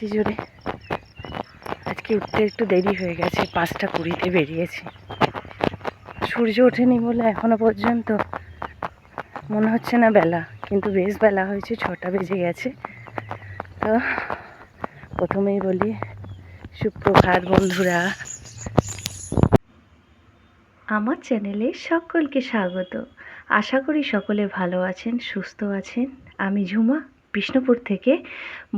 মারছি জোরে। আজকে উঠতে একটু দেরি হয়ে গেছে, পাঁচটা কুড়িতে বেরিয়েছি। সূর্য ওঠেনি বলে এখনও পর্যন্ত। মনে হচ্ছে না বেলা, কিন্তু বেশ বেলা হয়েছে, ছটা বেজে গেছে। তো প্রথমেই বলি, সুপ্রভাত বন্ধুরা। আমার চ্যানেলে সকলকে স্বাগত। আশা করি সকলে ভালো আছেন, সুস্থ আছেন। আমি ঝুমা। বিষ্ণুপুর থেকে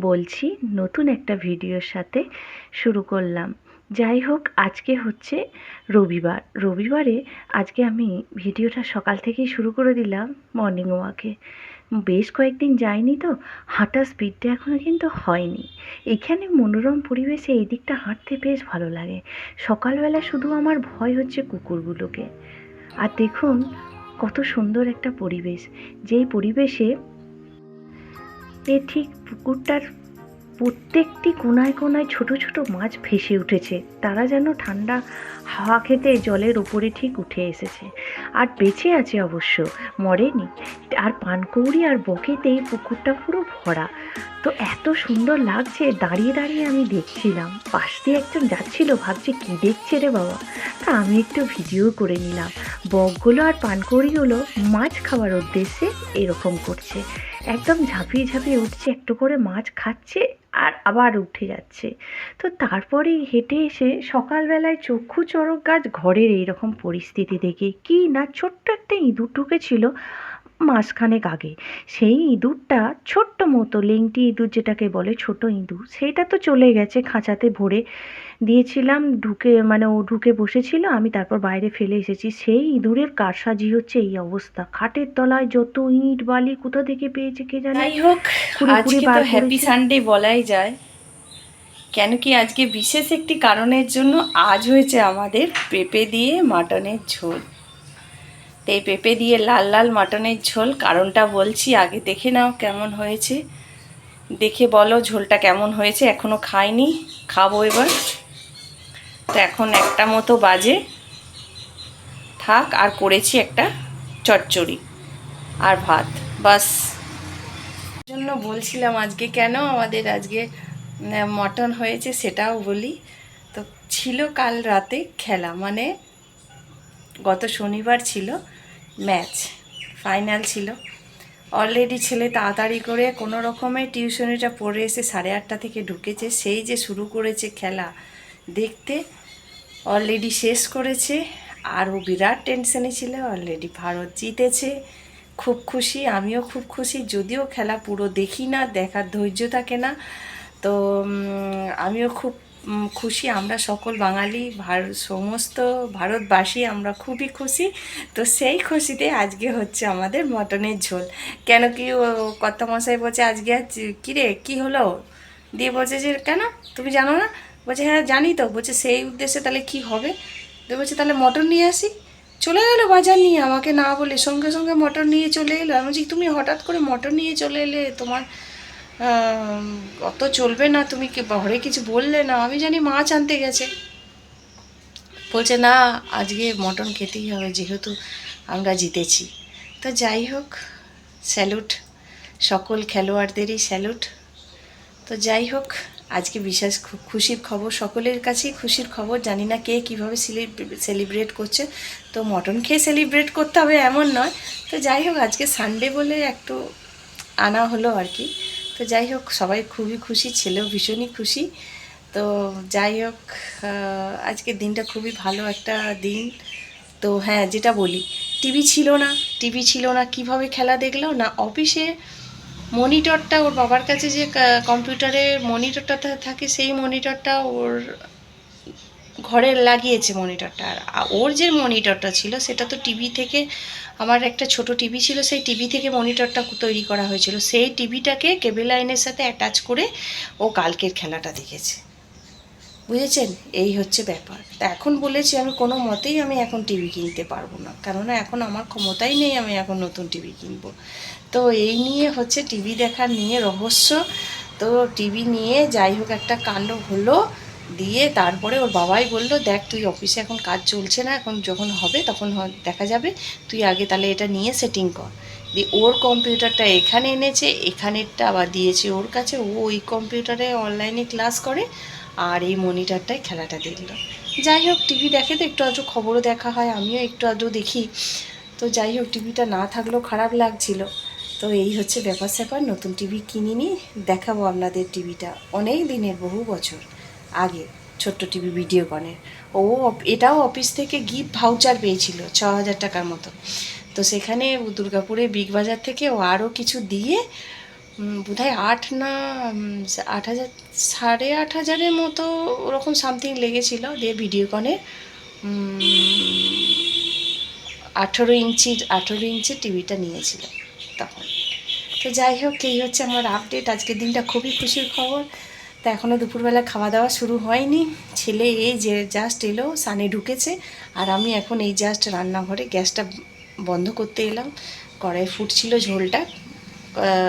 বলছি নতুন একটা ভিডিওর সাথে শুরু করলাম। যাই হোক, আজকে হচ্ছে রবিবার। রবিবারে আজকে আমি ভিডিওটা সকাল থেকেই শুরু করে দিলাম মর্নিং ওয়াকে বেশ কয়েকদিন যাইনি তো, হাঁটার স্পিডটা এখনও কিন্তু হয়নি। এখানে মনোরম পরিবেশে এই দিকটা হাঁটতে বেশ ভালো লাগে। সকালবেলা শুধু আমার ভয় হচ্ছে কুকুরগুলোকে। আর দেখুন, কত সুন্দর একটা পরিবেশ। যেই পরিবেশে এ ঠিক পুকুরটার প্রত্যেকটি কোনায় কোনায় ছোট ছোট মাছ ভেসে উঠেছে। তারা যেন ঠান্ডা হাওয়া খেতে জলের উপরে ঠিক উঠে এসেছে। আর বেঁচে আছে অবশ্য, মরেনি। আর পানকৌড়ি আর বকেতেই পুকুরটা পুরো ভরা। তো এত সুন্দর লাগছে, দাঁড়িয়ে দাঁড়িয়ে আমি দেখছিলাম। পাশ দিয়ে একজন যাচ্ছিল, ভাবছে, কি দেখছে রে বাবা? তা আমি একটু ভিডিও করে নিলাম। বকগুলো আর পানকৌড়িগুলো মাছ খাওয়ার উদ্দেশ্যে এরকম করছে। একদম ঝাঁপিয়ে ঝাঁপিয়ে উঠছে, একটু করে মাছ খাচ্ছে আর আবার উঠে যাচ্ছে। তো তারপরেই হেঁটে এসে সকালবেলায় চক্ষু চড়ক গাছ ঘরের এইরকম পরিস্থিতি দেখে কি না ছোট্ট একটা ইঁদুর ঢুকেছিল। মাসখানেক আগে। সেই ইঁদুরটা ছোট্ট মতো লেংটি ইঁদুর যেটাকে বলে ছোট ইঁদুর সেটা তো চলে গেছে খাঁচাতে ভরে। দিয়েছিলাম ঢুকে মানে ও ঢুকে বসেছিল আমি তারপর বাইরে ফেলে এসেছি। সেই ইঁদুরের কারসাজি হচ্ছে এই অবস্থা। খাটের তলায় যত ইঁট বালি কোথা থেকে পেয়েছে কে জানে? যাই হোক আজকে তো হ্যাপি সানডে বলাই যায়। কেন কি আজকে বিশেষ একটি কারণের জন্য আজ হয়েছে আমাদের পেঁপে দিয়ে মাটনের ঝোল। তো এই পেঁপে দিয়ে লাল লাল মাটনের ঝোল, কারণটা বলছি, আগে দেখে নাও কেমন হয়েছে। দেখে বলো ঝোলটা কেমন হয়েছে, এখনও খাইনি, খাব এবার। তো এখন একটা মতো বাজে। থাক, আর করেছি একটা চচ্চড়ি আর ভাত, বাস। জন্য বলছিলাম আজকে কেন আমাদের আজকে মটন হয়েছে সেটাও বলি। তো ছিল কাল রাতে খেলা মানে গত শনিবার ছিল ম্যাচ, ফাইনাল ছিল। অলরেডি ছেলে তাড়াতাড়ি করে কোনো রকমের টিউশনিটা পড়ে এসে সাড়ে আটটা থেকে ঢুকেছে। সেই যে শুরু করেছে খেলা দেখতে অলরেডি শেষ করেছে। আর ও বিরাট টেনশনে ছিল, অলরেডি ভারত জিতেছে। খুব খুশি, আমিও খুব খুশি। যদিও খেলা পুরো দেখি না, দেখার ধৈর্য থাকে না। তো আমিও খুব খুশি। আমরা সকল বাঙালি, ভার- সমস্ত ভারতবাসী আমরা খুবই খুশি। তো সেই খুশিতে আজকে হচ্ছে আমাদের মটনের ঝোল। কেন কি ও কর্তা মশাই বলছে, আজকে আজ কিরে, কি হলো? দিয়ে বলছে যে, কেন? তুমি জানো না? বলছে হ্যাঁ জানি তো। বলছে, সেই উদ্দেশ্যে তাহলে কি হবে? তো বলছে, তাহলে মটন নিয়ে আসি। চলে গেলো বাজার নিয়ে। আমাকে না বলে সঙ্গে সঙ্গে মটন নিয়ে চলে এলো। আমি বলছি, তুমি হঠাৎ করে মটন নিয়ে চলে এলে তোমার অত চলবে না, তুমি ঘরে কিছু বললে না? আমি জানি মাছ আনতে গেছে। বলছে, না, আজকে মটন খেতেই হবে, যেহেতু আমরা জিতেছি। তো যাই হোক, স্যালুট। সকল খেলোয়াড়দেরই স্যালুট। তো যাই হোক, আজকে বিশেষ খুশির খবর, সকলের কাছেই খুশির খবর। জানি না কে কীভাবে সেলিব্রেট করছে। তো মটন খেয়ে সেলিব্রেট করতে হবে এমন নয়। তো যাই হোক, আজকে সানডে বলে একটু আনা হলো আর কি। তো যাই হোক, সবাই খুবই খুশি, ছেলেও ভীষণই খুশি। তো যাই হোক আজকের দিনটা খুবই ভালো একটা দিন। তো হ্যাঁ যেটা বলি, টিভি ছিল না, টিভি ছিল না, কীভাবে খেলা দেখল? না, অফিসে মনিটরটা ওর বাবার কাছে যে কম্পিউটারে মনিটরটা থাকে, সেই মনিটরটা ওর ঘরে লাগিয়েছে মনিটরটা। আর ওর যে মনিটরটা ছিল, সেটা তো টিভি থেকে আমার একটা ছোট টিভি ছিল, সেই টিভি থেকে মনিটরটা তৈরি করা হয়েছিল। সেই টিভিটাকে কেবল লাইনের সাথে অ্যাটাচ করে ও কালকের খেলাটা দেখেছে। বুঝেছেন? এই হচ্ছে ব্যাপার। তা এখন বলেছি, আমি কোনো মতেই আমি এখন টিভি কিনতে পারব না। কেননা এখন আমার ক্ষমতাই নেই, আমি এখন নতুন টিভি কিনবো। তো এই নিয়ে হচ্ছে টিভি দেখার নিয়ে রহস্য। তো টিভি নিয়ে যাই হোক, একটা কাণ্ড হলো। দিয়ে তারপরে ওর বাবাই বলল, দেখ, তুই অফিসে এখন কাজ চলছে না, এখন যখন হবে তখন দেখা যাবে। তুই আগে তাহলে এটা নিয়ে সেটিং কর। দিয়ে ওর কম্পিউটারটা এখানে এনেছে, এখানেরটা আবার দিয়েছে ওর কাছে। ও ওই কম্পিউটারে অনলাইনে ক্লাস করে আর এই মনিটরটায় খেলাটা দেখল। যাই হোক, টিভি দেখে তো একটু আধটু খবরও দেখা হয়, আমিও একটু আধটু দেখি। তো যাই হোক, টিভিটা না থাকলেও খারাপ লাগছিল। তো এই হচ্ছে ব্যাপার স্যাপার, নতুন টিভি কিনিনি, দেখাবো আপনাদের টিভিটা অনেক দিনের, বহু বছর। আগে, ছোট্ট টিভি ভিডিওকনের ও এটাও অফিস থেকে গিফট ভাউচার পেয়েছিল, ছ হাজার টাকার মতো। তো সেখানে দুর্গাপুরে বিগ বাজার থেকে ও আরও কিছু দিয়ে বোধহয় আট না আট হাজার, সাড়ে আট হাজারের মতো ওরকম সামথিং লেগেছিল দিয়ে ভিডিওকনের আঠেরো ইঞ্চির আঠেরো ইঞ্চির টিভিটা নিয়েছিল তখন। তো যাই হোক, এই হচ্ছে আমার আপডেট আজকের দিনটা খুবই খুশির খবর। তা এখনও দুপুরবেলা খাওয়া দাওয়া শুরু হয়নি। ছেলে এই যে জাস্ট এলো, সানে ঢুকেছে। আর আমি এখন এই জাস্ট রান্নাঘরে গ্যাসটা বন্ধ করতে এলাম। কড়াই ফুটছিল ঝোলটা।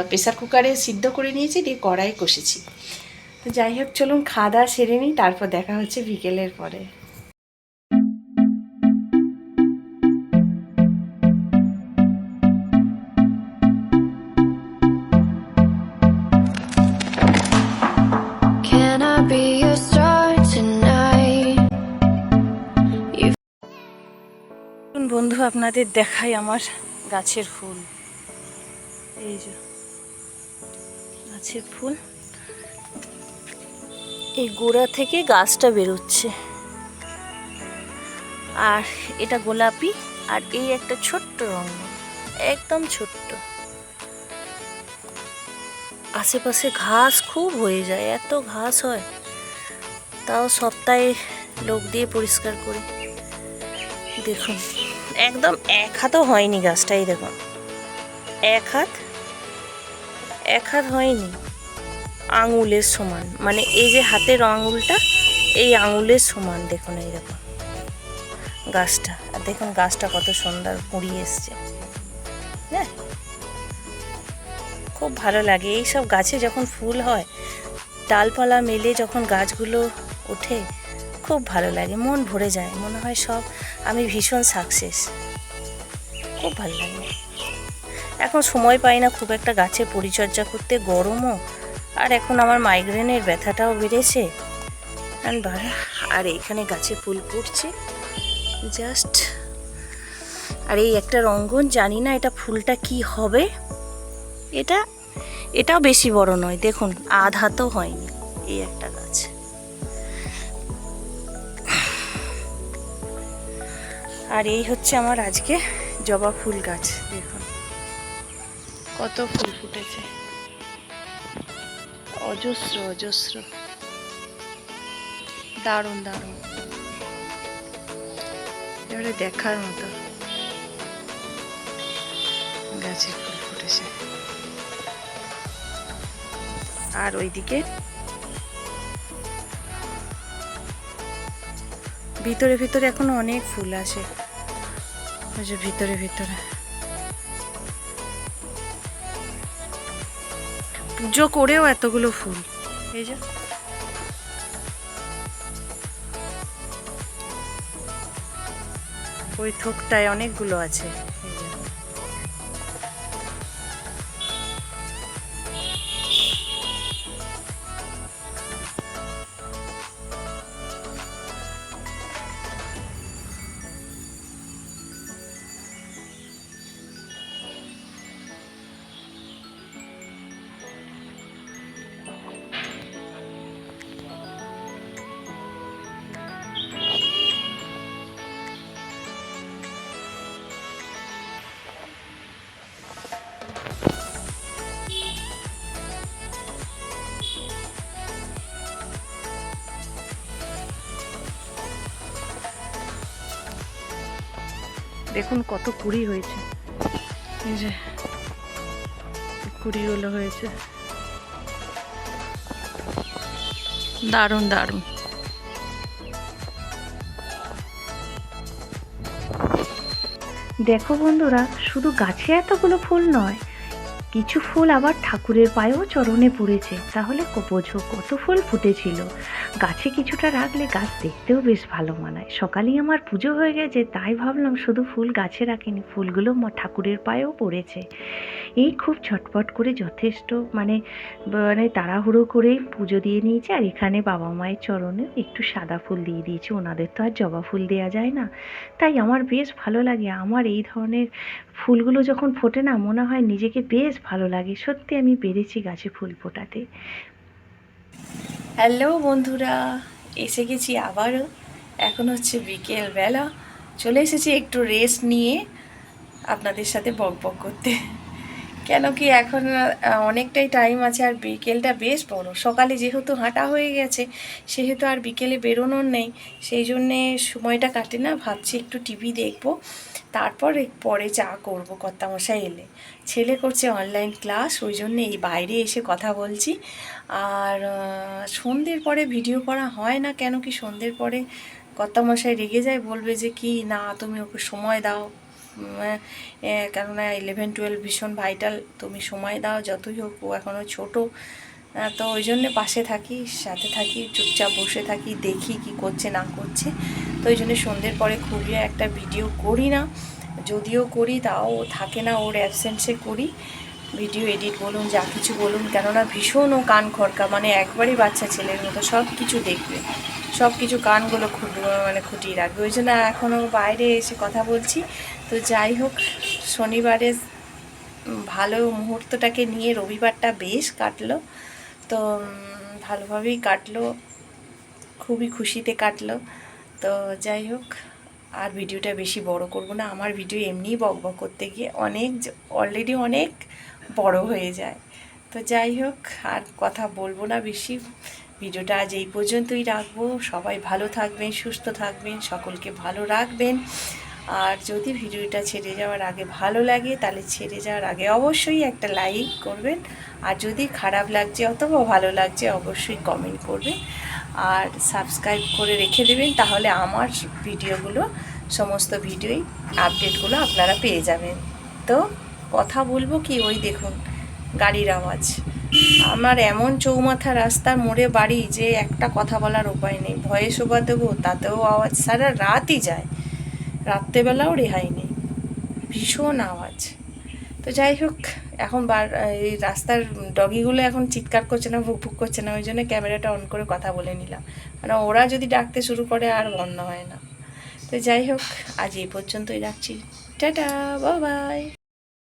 প্রেসার কুকারে সিদ্ধ করে নিয়েছি, দিয়ে কড়াই কষেছি। তো যাই হোক, চলুন খাওয়া দাওয়া সেরে নিই, তারপর দেখা হচ্ছে বিকেলের পরে। আপনাদের দেখাই আমার গাছের ফুল। এই যে, গাছের ফুল। এই গোড়া থেকে গাছটা বেরোচ্ছে। আর এটা গোলাপি, আর এই একটা ছোট্ট রঙ। একদম ছোট্ট। আশেপাশে ঘাস খুব হয়ে যায়, এত ঘাস হয়। তাও সপ্তাহে লোক দিয়ে পরিষ্কার করে। দেখুন। একদম এক হাতও হয়নি গাছটা, এই দেখুন। এক হাত এক হাত হয়নি। আঙুলের সমান মানে এই যে হাতের আঙুলটা, এই আঙুলের সমান, দেখুন এই দেখুন। গাছটা, আর দেখুন গাছটা কত সুন্দর কুড়ি এসছে। হ্যাঁ? খুব ভালো লাগে। এই সব গাছে যখন ফুল হয়, ডালপালা মেলে যখন গাছগুলো ওঠে খুব ভালো লাগে, মন ভরে যায়, মনে হয় সব, আমি ভীষণ সাকসেস খুব ভালো লাগে। এখন সময় পাই না খুব একটা গাছে পরিচর্যা করতে, গরমও, আর এখন আমার মাইগ্রেনের ব্যথাটাও বেড়েছে। আর এখানে গাছে ফুল ফুটছে। জাস্ট আর এই একটা রঙ্গন, জানি না এটা ফুলটা কি হবে। এটা, এটাও বেশি বড় নয়, দেখুন, আধ হাতও হয়নি, এই একটা গাছ। আর এই হচ্ছে আমার আজকে জবা ফুল গাছ, দেখুন। কত ফুল ফুটেছে। অজস্র অজস্র। দারুণ দারুণ। এবারে দেখার মতো গাছে ফুল ফুটেছে। আর ওইদিকে ভিতরে ভিতরে এখনও অনেক ফুল আছে ওই যে ভিতরে ভিতরে। পুজো করেও এতগুলো ফুল। এই যে। ওই থোকটায় অনেকগুলো আছে। দেখুন কত কুড়ি হয়েছে। এই যে কুড়িগুলো হয়েছে। দারুণ দারুণ। দেখো বন্ধুরা, শুধু গাছে এতগুলো ফুল নয়, কিছু ফুল আবার ঠাকুরের পায়েও চরণে পড়েছে। তাহলে বোঝো কত ফুল ফুটেছিল। গাছে কিছুটা রাখলে গাছ দেখতেও বেশ ভালো মানায়। সকালেই আমার পুজো হয়ে গেছে, তাই ভাবলাম শুধু ফুল গাছে রাখিনি, ফুলগুলো ঠাকুরের পায়েও পড়েছে। এই খুব ছটপট করে যথেষ্ট মানে মানে তাড়াহুড়ো করে পুজো দিয়ে নিয়েছে, আর এখানে বাবা মায়ের চরণে একটু সাদা ফুল দিয়ে দিয়েছি। ওনাদের তো আর জবা ফুল দেওয়া যায় না। তাই আমার বেশ ভালো লাগে, আমার এই ধরনের ফুলগুলো যখন ফোটে না, মনে হয় নিজেকে বেশ ভালো লাগে। সত্যি আমি পেরেছি গাছে ফুল ফোটাতে। হ্যালো বন্ধুরা, এসে গেছি আবারও। এখন হচ্ছে বিকেল বেলা চলে এসেছি একটু রেস্ট নিয়ে আপনাদের সাথে বক বক করতে। কেন কি এখন অনেকটাই টাইম আছে আর বিকেলটা বেশ বড়। সকালে যেহেতু হাঁটা হয়ে গেছে, সেহেতু আর বিকেলে বেরোনোর নেই। সেই জন্যে সময়টা কাটে না। ভাবছি একটু টিভি দেখব। তারপর পরে চা করব কর্তামশাই এলে। ছেলে করছে অনলাইন ক্লাস ওই জন্য এই বাইরে এসে কথা বলছি। আর সন্ধ্যের পরে ভিডিও করা হয় না কেন কি সন্ধ্যের পরে? কর্তামশাই রেগে যায়, বলবে যে কি না, তুমি ওকে সময় দাও। কেননা ইলেভেন টুয়েলভ ভীষণ ভাইটাল তুমি সময় দাও যতই হোক, ও এখনও ছোটো। তো ওই জন্যে পাশে থাকি, সাথে থাকি, চুপচাপ বসে থাকি, দেখি কি করছে, না করছে। তো ওই জন্য সন্ধ্যের পরে খুবই একটা ভিডিও করি না। যদিও করি, তাও থাকে না, ওর অ্যাবসেন্সে করি। ভিডিও এডিট বলুন, যা কিছু বলুন, কেননা ভীষণ ও কান খড়কা মানে একবারই বাচ্চা ছেলের মতো সব কিছু দেখবে। সব কিছু কানগুলো খুব মানে খুঁটিয়ে রাখবে। ওই জন্য এখনও বাইরে এসে কথা বলছি। তো যাই হোক, শনিবারে ভালো মুহূর্তটাকে নিয়ে রবিবারটা বেশ কাটলো। তো ভালোভাবেই কাটলো। খুবই খুশিতে কাটলো। তো যাই হোক, আর ভিডিওটা বেশি বড় করব না। আমার ভিডিও এমনিই বক বক করতে গিয়ে অনেক অলরেডি অনেক বড় হয়ে যায়। তো যাই হোক, আর কথা বলব না বেশি। ভিডিওটা আজ এই পর্যন্তই রাখব। সবাই ভালো থাকবেন, সুস্থ থাকবেন, সকলকে ভালো রাখবেন। আর যদি ভিডিওটা ছেড়ে যাওয়ার আগে ভালো লাগে, তাহলে ছেড়ে যাওয়ার আগে অবশ্যই একটা লাইক করবেন। আর যদি খারাপ লাগছে অথবা ভালো লাগছে, অবশ্যই কমেন্ট করবেন। আর সাবস্ক্রাইব করে রেখে দেবেন, তাহলে আমার ভিডিওগুলো, সমস্ত ভিডিওই আপডেটগুলো আপনারা পেয়ে যাবেন। তো কথা বলব কি, ওই দেখুন, গাড়ির আওয়াজ। আমার এমন চৌমাথা রাস্তার মোড়ে বাড়ি, যে একটা কথা বলার উপায় নেই। ভয়ে শোভা দেবো তাতেও আওয়াজ সারা রাতই যায়। রাত্রেবেলাও রেহাই নেই। ভীষণ আওয়াজ। তো যাই হোক এখন বার, এই রাস্তার ডগিগুলো এখন চিৎকার করছে না, ভুক ভুক করছে না, ওই জন্য ক্যামেরাটা অন করে কথা বলে নিলাম। মানে ওরা যদি ডাকতে শুরু করে, আর বন্ধ হয় না। তো যাই হোক, আজ এই পর্যন্তই রাখছি। Tata, by